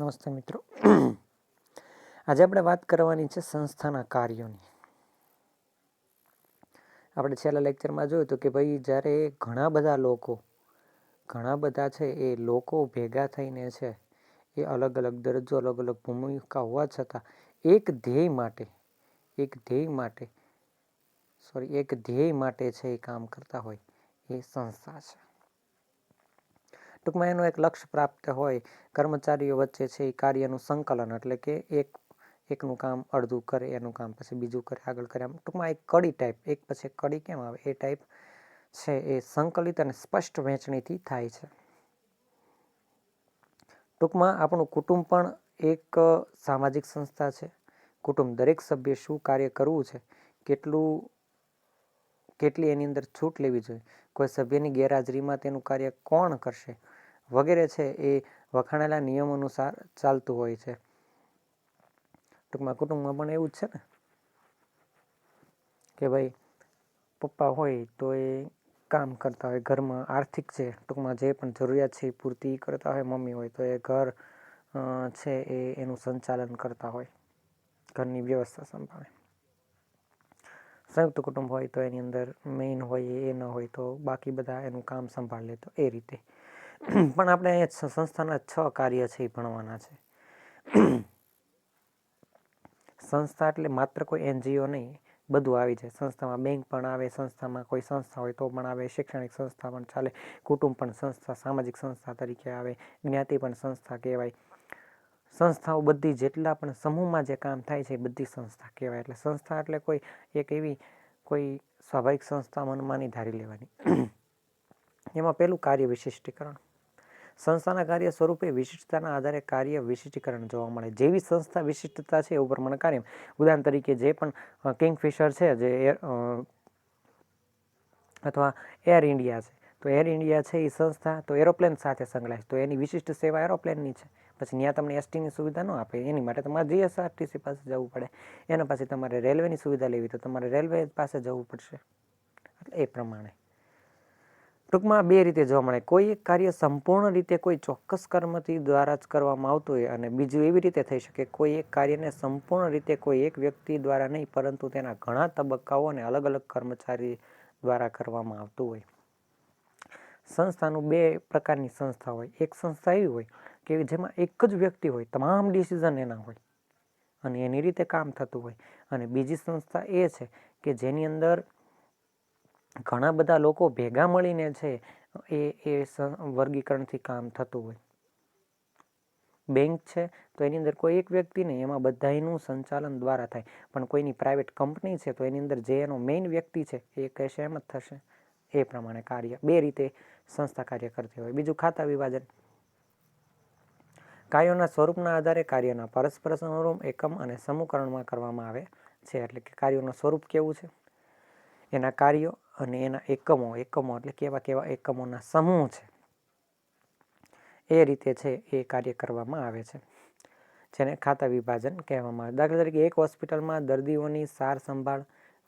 નમસ્તે મિત્રો. આજે આપણે વાત કરવાની છે સંસ્થાના કાર્યોની. આપણે છેલ્લા લેક્ચરમાં જોયું તો કે ભાઈ જ્યારે ઘણા બધા લોકો, ઘણા બધા છે એ લોકો ભેગા થઈને છે, એ અલગ અલગ દરજ્જો, અલગ અલગ ભૂમિકા હોવા છતાં એક ધ્યેય માટે, એક ધ્યેય માટે સોરી એક ધ્યેય માટે છે એ કામ કરતા હોય એ સંસ્થા છે. ટૂંકમાં એનું એક લક્ષ્ય પ્રાપ્ત હોય, કર્મચારીઓ વચ્ચે છે એ કાર્યનું સંકલન એટલે કે એક, એકનું કામ અડધું કરે, એનું કામ પછી બીજું કરે, આગળ કરે. આમ ટૂંકમાં એક કડી ટાઈપ એક પછી કડી કેમ આવે? એ ટાઈપ છે એ સંકલિત અને સ્પષ્ટ વહેંચણીથી થાય છે. ટૂંકમાં આપણું કુટુંબ પણ એક સામાજિક સંસ્થા છે. કુટુંબ દરેક સભ્ય શું કાર્ય કરવું છે? કેટલું, કેટલી એની અંદર છૂટ લેવી જોઈએ? કોઈ સભ્યની ગેરહાજરીમાં તેનું કાર્ય કોણ કરશે? વગેરે છે એ વખાણેલા નિયમ અનુસાર ચાલતું હોય છે. ટૂંકમાં કુટુંબમાં પણ એવું જ છે ને? કે ભાઈ, પપ્પા હોય તો એ કામ કરતા હોય. ઘરમાં આર્થિક છે, ટૂંકમાં જે પણ જરૂરિયાત છે એ પૂર્તિ કરતા હોય. મમ્મી હોય તો એ ઘર છે એ એનું સંચાલન કરતા હોય. ઘરની વ્યવસ્થા સંભાળે. સંયુક્ત કુટુંબ હોય તો એની અંદર મેઇન હોય એ ન હોય તો બાકી બધા એનું કામ સંભાળ લે તો એ રીતે. પણ આપણે અહીંયા સંસ્થાના છ કાર્ય છે એ ભણવાના છે. સંસ્થા એટલે માત્ર કોઈ એનજીઓ નહીં, બધું આવી જાય. સંસ્થામાં બેંક પણ આવે, સંસ્થામાં કોઈ સંસ્થા હોય તો પણ આવે, શૈક્ષણિક સંસ્થા પણ ચાલે, કુટુંબ પણ સંસ્થા, સામાજિક સંસ્થા તરીકે આવે, જ્ઞાતિ પણ સંસ્થા કહેવાય. સંસ્થાઓ બધી જેટલા પણ સમૂહમાં જે કામ થાય છે એ બધી સંસ્થા કહેવાય. એટલે સંસ્થા એટલે કોઈ એક એવી કોઈ સ્વાભાવિક સંસ્થા મનમાની ધારી લેવાની. એમાં પહેલું કાર્ય વિશિષ્ટીકરણ. સંસ્થાના કાર્ય સ્વરૂપે વિશિષ્ટતાના આધારે કાર્ય વિશિષ્ટીકરણ જોવા મળે. જેવી સંસ્થા વિશિષ્ટતા છે એવું પ્રમાણે કાર્ય ઉદાહરણ તરીકે જે પણ કિંગફિશર છે, જે એર અથવા એર ઇન્ડિયા છે, તો એર ઇન્ડિયા છે એ સંસ્થા, તો એરોપ્લેન સાથે સંકળાય તો એની વિશિષ્ટ સેવા એરોપ્લેનની છે. પછી ત્યાં તમને એસટીની સુવિધા ન આપે, એની માટે તમારે જીએસઆરટીસી પાસે જવું પડે. એના પછી તમારે રેલવેની સુવિધા લેવી, તો તમારે રેલવે પાસે જવું પડશે. એટલે એ પ્રમાણે. ટૂંકમાં બે રીતે જોવા મળે. કોઈ એક કાર્ય સંપૂર્ણ રીતે કોઈ ચોક્કસ કર્મથી દ્વારા જ કરવામાં આવતું હોય અને બીજું એવી રીતે થઈ શકે, કોઈ એક કાર્યને સંપૂર્ણ રીતે કોઈ એક વ્યક્તિ દ્વારા નહીં, પરંતુ તેના ઘણા તબક્કાઓ અને અલગ અલગ કર્મચારી દ્વારા કરવામાં આવતું હોય. સંસ્થાનું બે પ્રકારની સંસ્થા હોય. એક સંસ્થા એવી હોય કે જેમાં એક જ વ્યક્તિ હોય, તમામ ડિસિઝન એના હોય અને એની રીતે કામ થતું હોય. અને બીજી સંસ્થા એ છે કે જેની અંદર ઘણા બધા લોકો ભેગા મળીને છે, એ એ વર્ગીકરણથી કામ થતું હોય. બેંક છે, તો એની અંદર કોઈ એક વ્યક્તિ નહીં, એમાં બધાનું સંચાલન દ્વારા થાય. પણ કોઈની પ્રાઇવેટ કંપની છે, તો એની અંદર જે એનો મેઇન વ્યક્તિ છે, એ કહેશે એમ જ થશે. એ પ્રમાણે કાર્ય, બે રીતે સંસ્થા કાર્ય કરતી હોય. બીજું ખાતા વિભાજન. કાર્યોના સ્વરૂપના આધારે કાર્યના પરસ્પર અનુરૂપ એકમ અને સમૂહકરણમાં કરવામાં આવે છે. એટલે કે કાર્યોનું સ્વરૂપ કેવું છે? એના કાર્યો અને એના એકમો એકમો એટલે કેવા કેવા એકમોના સમૂહ છે. એ રીતે છે એ કાર્ય કરવામાં આવે છે. જેને ખાતા વિભાજન કહેવામાં આવે. દાખલા તરીકે એક હોસ્પિટલમાં દર્દીઓની સાર સંભાળ,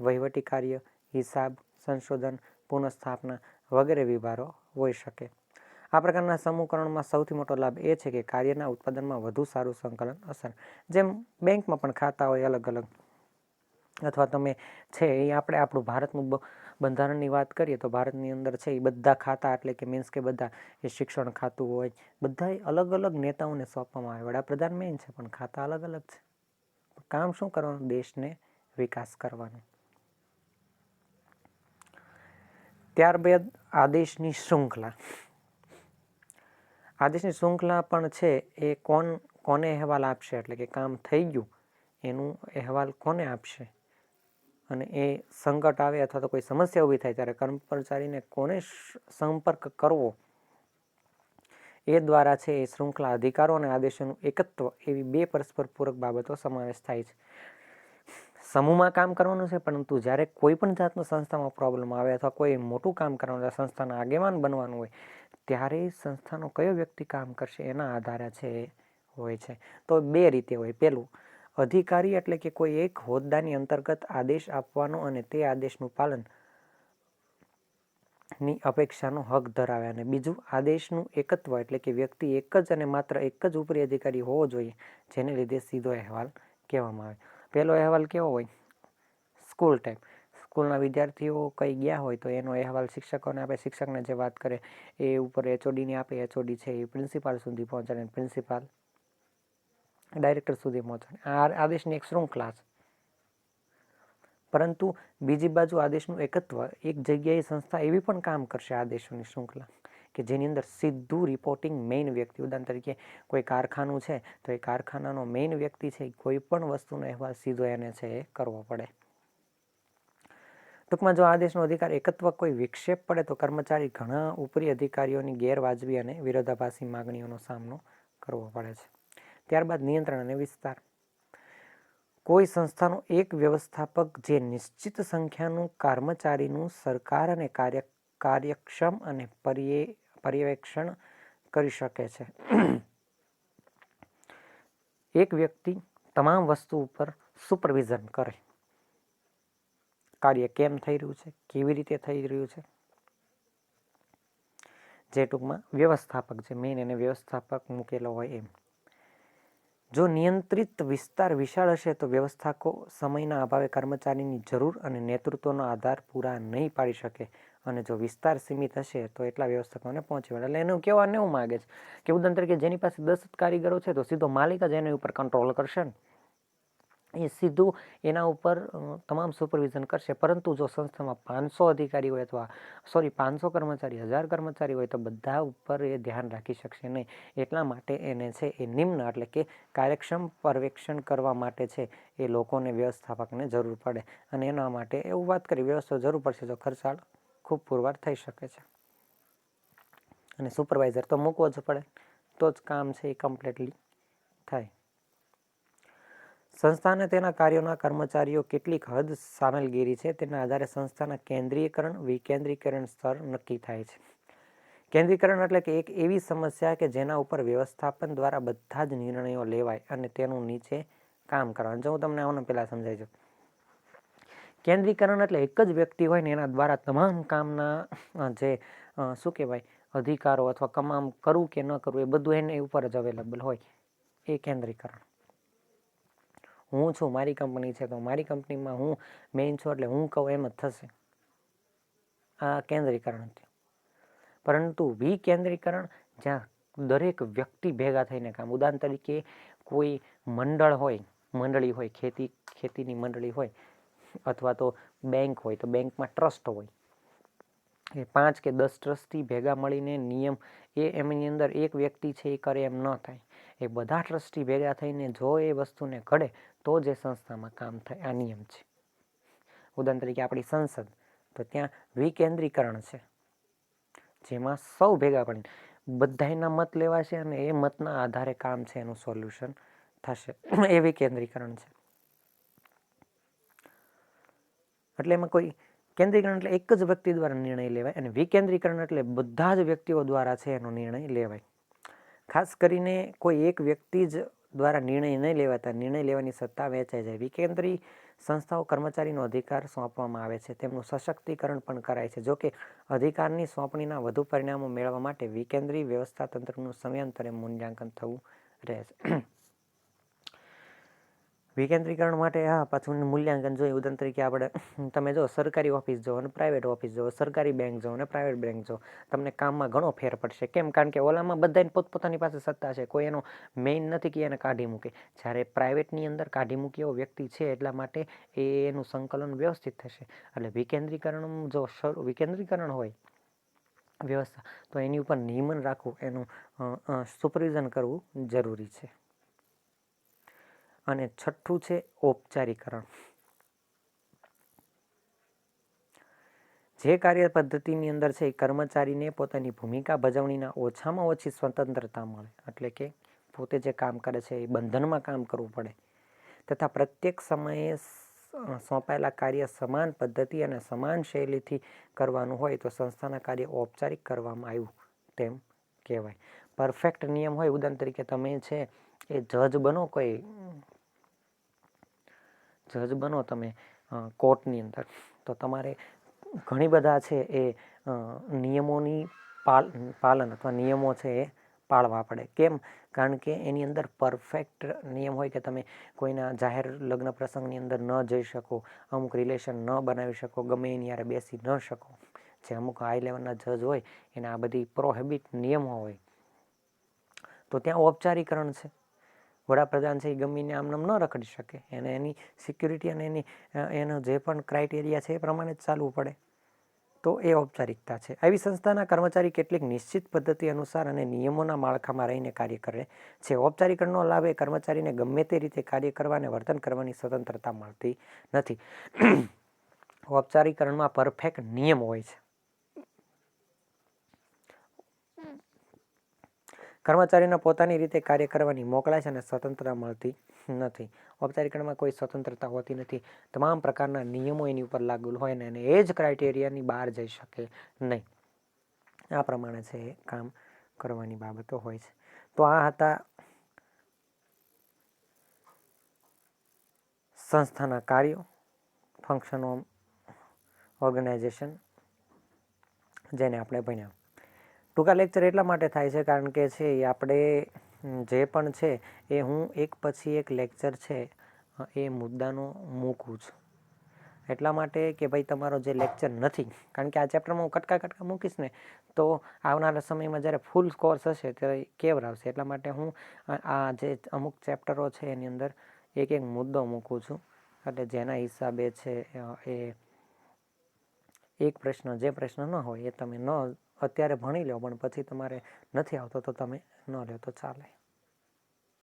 વહીવટી કાર્ય, હિસાબ, સંશોધન, પુનઃસ્થાપના વગેરે વિભારો હોઈ શકે. આ પ્રકારના સમૂહકરણમાં સૌથી મોટો લાભ એ છે કે કાર્યના ઉત્પાદનમાં વધુ સારું સંકલન અસર. જેમ બેંકમાં પણ ખાતા હોય અલગ અલગ. અથવા તમે છે એ આપણે આપણું ભારતનું બંધારણની વાત કરીએ તો ભારતની અંદર છે એ બધા ખાતા એટલે કે મીન્સ કે બધા એ શિક્ષણ ખાતું હોય બધા અલગ અલગ નેતાઓને સોંપવામાં આવે વડાપ્રધાન મેઇન છે, પણ ખાતા અલગ અલગ છે. કામ શું કરવાનું? દેશને વિકાસ કરવાનો. ત્યારબાદ આદેશની શૃંખલા. આદેશની શૃંખલા પણ છે, એ કોણ, કોને અહેવાલ આપશે? એટલે કે કામ થઈ ગયું, એનું અહેવાલ કોને આપશે? અને એ સંકટ આવે અથવા તો કોઈ સમસ્યા ઊભી થાય ત્યારે કર્મચારીને કોને સંપર્ક કરવો? એ દ્વારા છે એ શૃંખલા અધિકારો અને આદેશોનું એકત્વ એવી બે પરસ્પર પૂરક બાબતો સમાવેશ થાય છે. સમૂહમાં કામ કરવાનું છે, પરંતુ જ્યારે કોઈ પણ જાતનો સંસ્થામાં પ્રોબ્લેમ આવે અથવા કોઈ મોટું કામ કરવાનું સંસ્થાના આગેવાન બનવાનું હોય, ત્યારે સંસ્થાનો કયો વ્યક્તિ કામ કરશે એના આધારે છે હોય છે. તો બે રીતે હોય. પહેલું અધિકારી એટલે કે કોઈ એક હોદ્દાની અંતર્ગત આદેશ આપવાનો અને તે આદેશનું પાલનની અપેક્ષાનો હક ધરાવે અને બીજું, આદેશનું એકત્વ એટલે કે વ્યક્તિ એક જ અને માત્ર એક જ ઉપરી અધિકારી હોવો જોઈએ, જેને લીધે સીધો અહેવાલ કહેવામાં આવે. પહેલો અહેવાલ કેવો હોય? School time. સ્કૂલના વિદ્યાર્થીઓ કંઈ ગયા હોય તો એનો અહેવાલ શિક્ષકોને આપે, શિક્ષકને જે વાત કરે, એ ઉપર એચઓડીને આપે એચઓડી છે એ પ્રિન્સિપાલ સુધી પહોંચાડે પ્રિન્સિપાલ ડાયરેક્ટર સુધી પહોંચાડે આ આદેશની એક શૃંખલા છે. પરંતુ બીજી બાજુ આદેશનું એકત્વ, એક જગ્યાએ સંસ્થા એવી પણ કામ કરશે આદેશોની શૃંખલા કે જેની અંદર સીધું રિપોર્ટિંગ મેઇન વ્યક્તિ, ઉદાહરણ તરીકે કોઈ કારખાનું છે, તો એ કારખાનાનો મેઇન વ્યક્તિ છે કોઈ પણ વસ્તુનો અહેવાલ સીધો એને છે, એ કરવો પડે. ટૂંકમાં જો આદેશનો અધિકાર એકત્વ કોઈ વિક્ષેપ પડે, તો કર્મચારી ઘણા ઉપરી અધિકારીઓની ગેરવાજબી અને વિરોધાભાસી માગણીઓનો સામનો કરવો પડે છે. ત્યારબાદ નિયંત્રણ અને વિસ્તાર. કોઈ સંસ્થાનો એક વ્યવસ્થાપક જે નિશ્ચિત સંખ્યાનું કર્મચારીનું સરકાર અને કાર્ય, કાર્યક્ષમ અને પર્યે, પર્યવેક્ષણ કરી શકે છે. એક વ્યક્તિ તમામ વસ્તુ ઉપર સુપરવિઝન કરે. કાર્ય કેમ થઈ રહ્યું છે? કેવી રીતે થઈ રહ્યું છે? જે ટૂંકમાં વ્યવસ્થાપક છે મેઇન એને વ્યવસ્થાપક મૂકેલો હોય એમ. જો નિયંત્રિત વિસ્તાર વિશાળ હશે તો વ્યવસ્થાકો સમયના અભાવે કર્મચારીની જરૂર અને નેતૃત્વનો આધાર પૂરા નહીં પાડી શકે. અને જો વિસ્તાર સીમિત હશે તો એટલા વ્યવસ્થાપકોને પહોંચી વળે. એટલે એનું કહેવાનું એવું માગે છે કે ઉદાહરણ તરીકે જેની પાસે દસ કારીગરો છે તો સીધો માલિક જ એની ઉપર કંટ્રોલ કરશે ને? એ સીધું એના ઉપર તમામ સુપરવિઝન કરશે. પરંતુ જો સંસ્થામાં પાંચસો અધિકારી હોય અથવા સોરી પાંચસો કર્મચારી, હજાર કર્મચારી હોય તો બધા ઉપર એ ધ્યાન રાખી શકશે નહીં. એટલા માટે એને છે એ નિમ્ન, એટલે કે કાર્યક્ષમ પર્યવેક્ષણ કરવા માટે છે એ લોકોને વ્યવસ્થાપકને જરૂર પડે. અને એના માટે એવું વાત કરી, વ્યવસ્થા જરૂર પડશે તો ખર્ચાળ ખૂબ પુરવાર થઈ શકે છે. અને સુપરવાઇઝર તો મૂકવો જ પડે. તો જ કામ છે એ કમ્પ્લીટલી થાય. સંસ્થાને તેના કાર્યોના કર્મચારીઓ કેટલીક હદ સામેલગીરી છે, તેના આધારે સંસ્થાના કેન્દ્રીયકરણ વિકેન્દ્રીકરણ સ્તર નક્કી થાય છે. કેન્દ્રીકરણ એટલે કે એક એવી સમસ્યા કે જેના ઉપર વ્યવસ્થાપન દ્વારા બધા જ નિર્ણયો લેવાય અને તેનું નીચે કામ કરવાનું જો હું તમને આવું પહેલાં સમજાવી છું કેન્દ્રીકરણ એટલે એક જ વ્યક્તિ હોય ને એના દ્વારા તમામ કામના જે શું કહેવાય, અધિકારો અથવા તમામ કરવું કે ન કરવું એ બધું એને ઉપર જ અવેલેબલ હોય. એ કેન્દ્રીકરણ હું છું, મારી કંપની છે, તો મારી કંપનીમાં હું મેઇન છું એટલે હું કહું એમ જ થશે. આ કેન્દ્રીકરણ થયું પરંતુ વિકેન્દ્રીકરણ જ્યાં દરેક વ્યક્તિ ભેગા થઈને કામ, ઉદાહરણ તરીકે કોઈ મંડળ હોય, મંડળી હોય, ખેતી, ખેતીની મંડળી હોય અથવા તો બેંક હોય, તો બેંકમાં ટ્રસ્ટ હોય. એ પાંચ કે દસ ટ્રસ્ટી ભેગા મળીને નિયમ એ એમની અંદર એક વ્યક્તિ છે એ કરે એમ ન થાય. એ બધા ટ્રસ્ટી ભેગા થઈને જો એ વસ્તુને ઘડે, તો જ સંસ્થામાં કામ થાય. આ નિયમ છે. ઉદાહરણ તરીકે આપણી સંસદ, તો ત્યાં વિકેન્દ્રીકરણ છે. જેમાં સૌ ભેગા પડીને બધાના મત લેવાશે અને એ મતના આધારે કામ છે એનું સોલ્યુશન થશે. એ વિકેન્દ્રીકરણ છે. એટલે એમાં કોઈ કેન્દ્રીકરણ એટલે એક જ વ્યક્તિ દ્વારા નિર્ણય લેવાય અને વિકેન્દ્રીકરણ એટલે બધા જ વ્યક્તિઓ દ્વારા છે એનો નિર્ણય લેવાય. ખાસ કરીને કોઈ એક વ્યક્તિ જ દ્વારા નિર્ણય નહીં લેવાતા, નિર્ણય લેવાની સત્તા વહેંચાઈ જાય. વિકેન્દ્રી સંસ્થાઓ કર્મચારીનો અધિકાર સોંપવામાં આવે છે. તેમનું સશક્તિકરણ પણ કરાય છે. જોકે, અધિકારની સોંપણીના વધુ પરિણામો મેળવવા માટે વિકેન્દ્રી વ્યવસ્થા તંત્રનું સમયાંતરે મૂલ્યાંકન થવું રહે છે વિકેન્દ્રીકરણ માટે, હા, પાછું મૂલ્યાંકન જોઈએ. ઉદાહરણ તરીકે આપણે, તમે જો સરકારી ઓફિસ જુઓ અને પ્રાઇવેટ ઓફિસ જુઓ, સરકારી બેંક જો અને પ્રાઇવેટ બેંક જો તમને કામમાં ઘણો ફેર પડશે. કેમ? કારણ કે ઓલામાં બધાને પોતપોતાની પાસે સત્તા છે. કોઈ એનો મેઇન નથી કે એને કાઢી મૂકે. જ્યારે પ્રાઇવેટની અંદર કાઢી મૂકે એવો વ્યક્તિ છે, એટલા માટે એ એનું સંકલન વ્યવસ્થિત થશે. એટલે વિકેન્દ્રીકરણ જો શરૂ, વિકેન્દ્રીકરણ હોય વ્યવસ્થા, તો એની ઉપર નિયમન રાખવું, એનું સુપરવિઝન કરવું જરૂરી છે. અને છઠ્ઠું છે ઔપચારિકરણ. જે કાર્ય પદ્ધતિની અંદર છે એ કર્મચારીને પોતાની ભૂમિકા ભજવણીના ઓછામાં ઓછી સ્વતંત્રતા મળે. એટલે કે પોતે જે કામ કરે છે એ બંધનમાં કામ કરવું પડે. તથા પ્રત્યેક સમયે સોંપાયેલા કાર્ય સમાન પદ્ધતિ અને સમાન શૈલીથી કરવાનું હોય તો સંસ્થાના કાર્ય ઔપચારિક કરવામાં આવ્યું તેમ કહેવાય. પરફેક્ટ નિયમ હોય ઉદાહરણ તરીકે તમે છે એ જજ બનો કોઈ જજ બનો તમે કોર્ટની અંદર. તો તમારે ઘણી બધા છે એ નિયમોની પાલ, પાલન અથવા નિયમો છે એ પાળવા પડે. કેમ? કારણ કે એની અંદર પરફેક્ટ નિયમ હોય કે તમે કોઈના જાહેર લગ્ન પ્રસંગની અંદર ન જઈ શકો, અમુક રિલેશન ન બનાવી શકો, ગમે એની યારે બેસી ન શકો. જે અમુક હાઈ લેવલના જજ હોય, એના આ બધી પ્રોહેબિટ નિયમો હોય. તો ત્યાં ઔપચારિકરણ છે. વડાપ્રધાન છે, એ ગમીને આમનામ ન રખડી શકે. એને એની સિક્યુરિટી અને એની એનો જે પણ ક્રાઇટેરિયા છે, એ પ્રમાણે જ ચાલવું પડે. તો એ ઔપચારિકતા છે. આવી સંસ્થાના કર્મચારી કેટલીક નિશ્ચિત પદ્ધતિ અનુસાર અને નિયમોના માળખામાં રહીને કાર્ય કરે છે. ઔપચારિકરણનો લાભ એ કર્મચારીને ગમે તે રીતે કાર્ય કરવા અને વર્તન કરવાની સ્વતંત્રતા મળતી નથી. ઔપચારિકરણમાં પરફેક્ટ નિયમ હોય છે. કર્મચારીને પોતાની રીતે કાર્ય કરવાની મોકલાય છે અને સ્વતંત્રતા મળતી નથી. ઔપચારિકરણમાં કોઈ સ્વતંત્રતા હોતી નથી. તમામ પ્રકારના નિયમો એની ઉપર લાગુ હોય ને અને એ જ ક્રાઇટેરિયાની બહાર જઈ શકે નહીં. આ પ્રમાણે છે એ કામ કરવાની બાબતો હોય છે. તો આ હતા સંસ્થાના કાર્યો ફંક્શન ઓર્ગેનાઇઝેશન જેને આપણે ભણ્યા. ટૂંકા લેક્ચર એટલા માટે થાય છે કારણ કે છે એ આપણે જે પણ છે એ હું એક પછી એક લેક્ચર છે એ મુદ્દાનો મૂકું છું. એટલા માટે કે ભાઈ તમારો જે લેક્ચર નથી, કારણ કે આ ચેપ્ટરમાં હું કટકા કટકા મૂકીશ ને, તો આવનારા સમયમાં જ્યારે ફૂલ કોર્સ હશે ત્યારે કેવર આવશે. એટલા માટે હું આ જે અમુક ચેપ્ટરો છે એની અંદર એક એક મુદ્દો મૂકું છું. એટલે જેના હિસાબે છે એ એક પ્રશ્ન, જે પ્રશ્ન ન હોય એ તમે ન અત્યારે ભણી લો પણ પછી તમારે નથી આવતો તો તમે ન લો તો ચાલે.